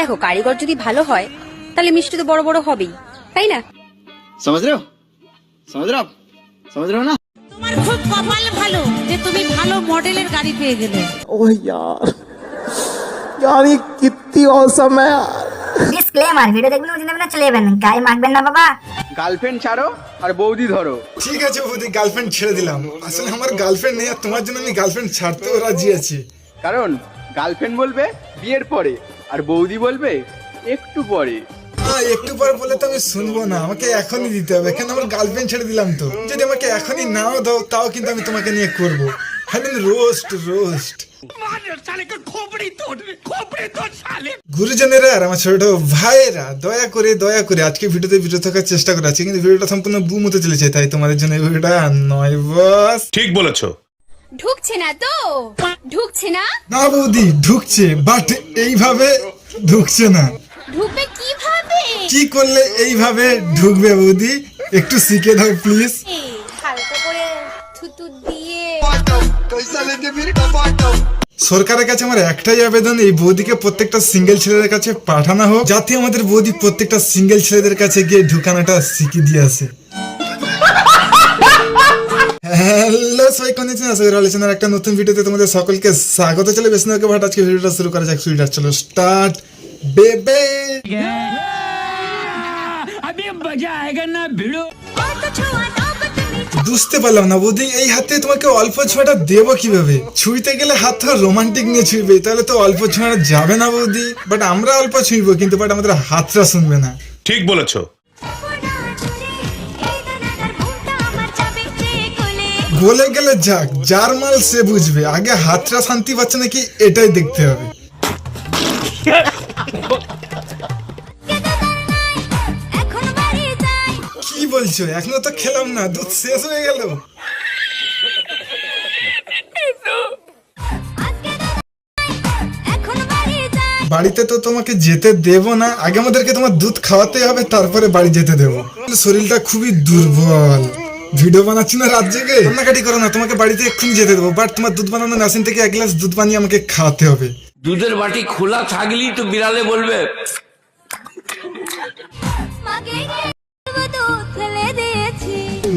দেখো কারিগর যদি ভালো হয় তাহলে মিষ্টি তো বড় বড় হবেই তাই না समझ रहे हो समझ रहे हो आप समझ रहे हो ना তোমার খুব কপাল ভালো যে তুমি ভালো মডেলের গাড়ি পেয়ে গেলে ओह यार यार ये कितनी औसम है यार ডিসক্লেমার ভিডিও দেখবেন ওই জন্য চলে যাবেন গায়ে মাখবেন না বাবা গার্লফ্রেন্ড ছাড়ো আর বৌদি ধরো ঠিক আছে বৌদি গার্লফ্রেন্ড ছেড়ে দিলাম আসলে আমার গার্লফ্রেন্ড নেই আর তোমার জন্য আমি গার্লফ্রেন্ড ছাড়তেও রাজি আছি কারণ গার্লফ্রেন্ড বলবে বিয়ের পরে আর বৌদি বলবে একটু পরে। হ্যাঁ একটু পর বলে তো আমি শুনব না আমাকে এখনই দিতে হবে কেন আমার গার্লফ্রেন্ড ছেড়ে দিলাম তো। যদি আমাকে এখনই নাও দাও তাও কিন্তু আমি তোমাকে নিয়ে করব। রোস্ট রোস্ট গুরুজনেরা আর আমার ছোট ভাইয়েরা দয়া করে দয়া করে আজকে ভিডিওতে ভিডিও থাকার চেষ্টা করে আছে কিন্তু ভিডিওটা সম্পূর্ণ বুম হতে চলেছে তাই তোমাদের জন্য এই ভিডিওটা নয় বস ঠিক বলেছ। ঢুকছে না তো? ঢুকছে না? না বৌদি ঢুকছে বাট এইভাবে ঢুকছে না। ঢুকবে কীভাবে? কি করলে এইভাবে ঢুকবে বৌদি? একটু শিখে দাও প্লিজ হালকা করে থুতু দিয়ে। সরকারের কাছে আমার একটাই আবেদন এই বৌদিকে প্রত্যেকটা সিঙ্গেল ছেলেদের কাছে পাঠানো হোক যাতে আমাদের বৌদি প্রত্যেকটা সিঙ্গেল ছেলেদের কাছে গিয়ে ঢুকানোটা শিখিয়ে দিয়ে আসে। সবাই কোন আশা করি আলোচনার একটা নতুন ভিডিওতে তোমাদের সকলকে স্বাগত চলে ভাট আজকে ভিডিওটা শুরু করা যাক। সুইটার চলো স্টার্ট বেবে বুঝতে পারলাম না বৌদি এই হাতে তোমাকে অল্প ছোঁয়াটা দেবো কীভাবে? ছুঁইতে গেলে হাত তো রোমান্টিক নিয়ে ছুঁইবে তাহলে তো অল্প ছোঁয়াটা যাবে না বৌদি। বাট আমরা অল্প ছুঁইবো কিন্তু বাট আমাদের হাতটা শুনবে না। ঠিক বলেছ। বলে গেলে যাক, যার মাল সে বুঝবে। আগে হাতটা শান্তি পাচ্ছে নাকি এটাই দেখতে হবে। কি বলছো? এখনও তো খেলাম না, দুধ শেষ হয়ে গেল। বাড়িতে তো তোমাকে যেতে দেব না। আগে আমাদেরকে তোমার দুধ খাওয়াতে হবে, তারপরে বাড়ি যেতে দেব। শরীরটা খুবই দুর্বল। ভিডিও বানাচ্ছি না রাত জেগে? কান্নাকাটি করো না তোমাকে বাড়িতে এক্ষুনি যেতে দেবো বাট তোমার দুধ বানানো মেশিন থেকে এক গ্লাস দুধ বানিয়ে আমাকে খাওয়াতে হবে। দুধের বাটি খোলা থাকলেই তো বিড়ালে বলবে।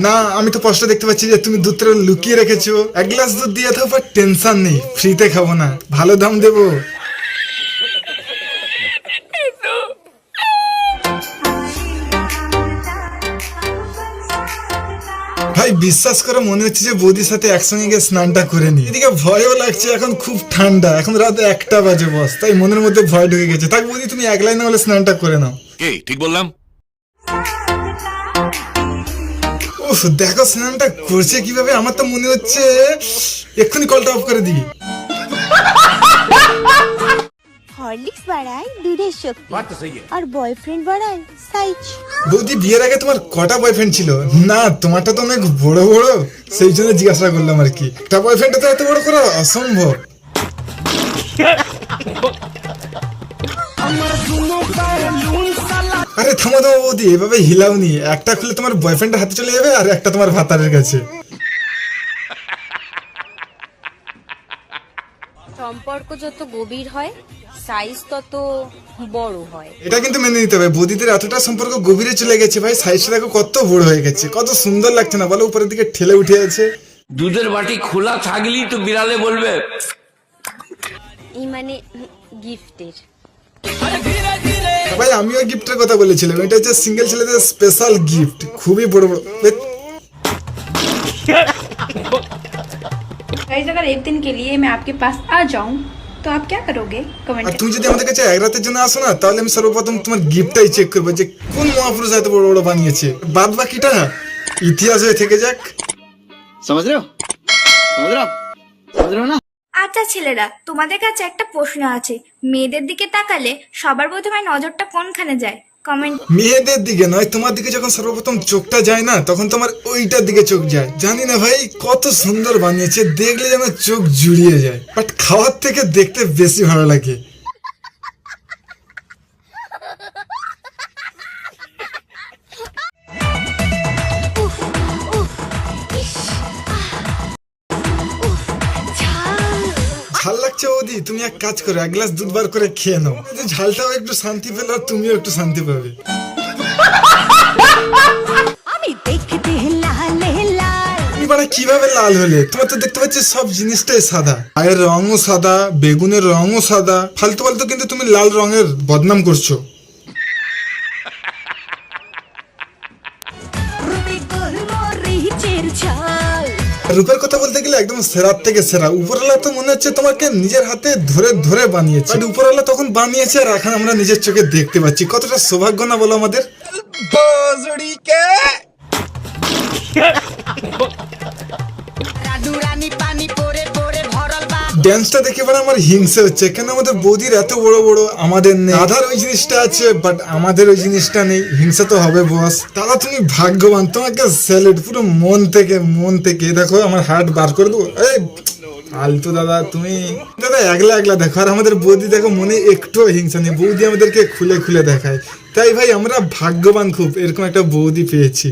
না আমি তো স্পষ্ট দেখতে পাচ্ছি যে তুমি দুধটা লুকিয়ে রেখেছো। এক গ্লাস দুধ দিয়ে দাও বাট টেনশন নেই ফ্রিতে খাব না। ভালো দাম দেবো। ভাই বিশ্বাস করে মনে হচ্ছে যে বৌদির সাথে একসঙ্গে গিয়ে স্নানটা করে নি এদিকে ভয়ও লাগছে এখন খুব ঠান্ডা এখন রাত একটা বাজে বস তাই মনের মধ্যে ভয় ঢুকে গেছে। তাই বৌদি তুমি এক লাইনে হলে স্নানটা করে নাও। কি? ঠিক বললাম? উফ দেখো স্নানটা করছে কীভাবে আমার তো মনে হচ্ছে এক্ষুনি কলটা অফ করে দিই হরলিক্স বাড়ায় দুধের শক্তি। আর বয়ফ্রেন্ড বাড়ায় সাইজ বৌদি বিয়ের আগে তোমার কটা বয়ফ্রেন্ড ছিল? না তোমারটা তো অনেক বড় বড়। সেই জন্য জিজ্ঞাসা করলাম আর কি। একটা বয়ফ্রেন্ড তো এত বড় করা অসম্ভব। আরে থামো থামো বৌদি এভাবে হিলাওনি। একটা খুলে তোমার বয়ফ্রেন্ডের হাতে চলে যাবে আর একটা তোমার ভাতারের কাছে। সম্পর্ক যত গভীর হয় সাইজ তত বড় হয় এটা কিন্তু মেনে নিতে হবে বৌদিদের এতটা সম্পর্ক গভীরে চলে গেছে ভাই সাইজটা দেখো কত বড় হয়ে গেছে কত সুন্দর লাগছে না বলো উপরের দিকে ঠেলে উঠে আছে দুধের বাটি খোলা থাকলেই তো বিড়ালে বলবে এই মানে গিফটের ভাই আমিও গিফটের কথা বলেছিলাম এটা হচ্ছে সিঙ্গেল ছেলেদের স্পেশাল গিফট খুবই বড় বড় এ- गाइस अगर एक दिन के लिए मैं आपके पास आ जाऊं तो आप क्या करोगे আর कमेंट তুমি যদি আমাদের কাছে এক রাতের জন্য আসো না তাহলে আমি সর্বপ্রথম তোমার গিফটটাই চেক করবো যে কোন মহাপুরুষ এত বড় বড় বানিয়েছে বাদ বাকিটা ইতিহাস হয়ে থেকে যাক समझ रहे हो समझ रहे हो आप समझ रहे हो ना আচ্ছা ছেলেরা তোমাদের কাছে একটা প্রশ্ন আছে মেয়েদের দিকে তাকালে সবার প্রথমে নজরটা কোনখানে যায় কমেন্ট মেয়েদের দিকে নয়, তোমার দিকে যখন সর্বপ্রথম চোখটা যায় না, তখন তোমার ওইটার দিকে চোখ যায়। জানি না ভাই, কত সুন্দর বানিয়েছে, দেখলে যেন চোখ জুড়িয়ে যায়। বাট খাওয়ার থেকে দেখতে বেশি ভালো লাগে। বৌদি তুমি এক কাজ করো এক গ্লাস দুধ বার করে খেয়ে নাও। ঝালটাও একটু শান্তি পেলে আর তুমিও একটু শান্তি পাবে। তুমি বাড়া কীভাবে লাল হলে? তোমার তো দেখতে পাচ্ছি সব জিনিসটাই সাদা। পায়ের রঙও সাদা বেগুনের রঙও সাদা। ফালতু ফালতু কিন্তু তুমি লাল রঙের বদনাম করছ। রূপের কথা বলতে গেলে একদম সেরার থেকে সেরা। উপরওয়ালা তো মনে হচ্ছে তোমাকে নিজের হাতে ধরে ধরে বানিয়েছে। আর উপরওয়ালা তখন বানিয়েছে আর এখন আমরা নিজের চোখে দেখতে পাচ্ছি। কতটা সৌভাগ্য না বলো আমাদের? ড্যান্সটা দেখে এবার আমার হিংসে হচ্ছে। কেন আমাদের বৌদির এত বড় বড়? আমাদের নেই। দাদার ওই জিনিসটা আছে বাট আমাদের ওই জিনিসটা নেই। হিংসা তো হবে বস দাদা তুমি ভাগ্যবান, তোমাকে স্যালেড পুরো মন থেকে মন থেকে। দেখো, আমার হার্ট বার করে দেবো। এই আলতু দাদা, তুমি দাদা, একলা একলা দেখো। আর আমাদের বৌদি দেখো, মনে একটু হিংসা নেই। বৌদি আমাদেরকে খুলে খুলে দেখায়। তাই ভাই, আমরা ভাগ্যবান খুব। এরকম একটা বৌদি পেয়েছি।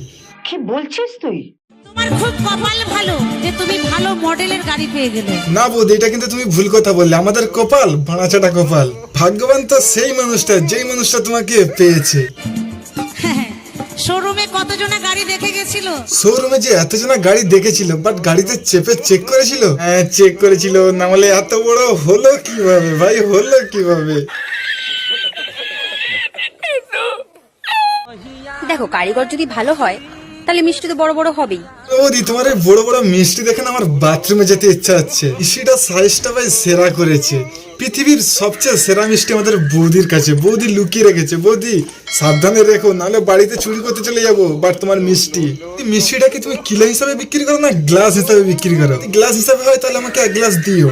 তোমার খুব কপাল ভালো যে তুমি ভালো মডেলের গাড়ি পেয়ে গেলে। না বৌদি এটা কিন্তু তুমি ভুল কথা বললে। আমাদের কপাল ভাড়াচাটা কপাল। ভাগ্যবান তো সেই মানুষটা যেই মানুষটা তোমাকে পেয়েছে। শোরুমে কতজনা গাড়ি দেখে গেছিল? শোরুমে যে এতজনা গাড়ি দেখেছিল বাট গাড়িতে চেপে চেক করেছিল? হ্যাঁ চেক করেছিল। না হলে এত বড় হলো কীভাবে? ভাই হলো কীভাবে? দেখো কারিগর যদি ভালো হয় তাহলে মিষ্টি তো বড় বড় হবেই। বৌদি, তোমার এই বড় বড় মিষ্টি দেখে না আমার বাথরুমে যেতে ইচ্ছা হচ্ছে। মিষ্টিটা সাইজটা ভাই সেরা করেছে। পৃথিবীর সবচেয়ে সেরা মিষ্টি আমাদের বৌদির কাছে। বৌদি লুকিয়ে রেখেছে। বৌদি, সাবধানে রেখো, নাহলে বাড়িতে চুরি করতে চলে যাব বাট তোমার মিষ্টি। মিষ্টিটা কি তুমি কিলো হিসাবে বিক্রি করো না গ্লাস হিসাবে বিক্রি করো? গ্লাস হিসাবে হয় তাহলে আমাকে এক গ্লাস দিও।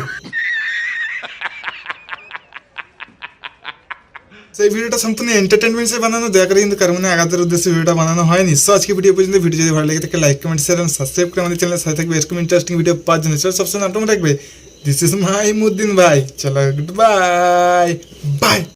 সেই ভিডিওটা সম্পূর্ণ এন্টারটেনমেন্ট বানানো। দয়া করে কিন্তু কারণ আগাদের উদ্দেশ্যে ভিডিওটা বানানো হয়নি। সো আজকে ভিডিও পর্যন্ত। ভিডিও যদি ভালো লাগে থাকে লাইক কমেন্ট শেয়ার এবং সাবস্ক্রাইব করে আমাদের চ্যানেল সাথে থাকবে। এরকম ইন্টারেস্টিং ভিডিও পাওয়ার জন্য। চলো, সবসময় নাটক রাখবে দিস ইজ মাই মুদ্দিন ভাই। চলো গুড বাই বাই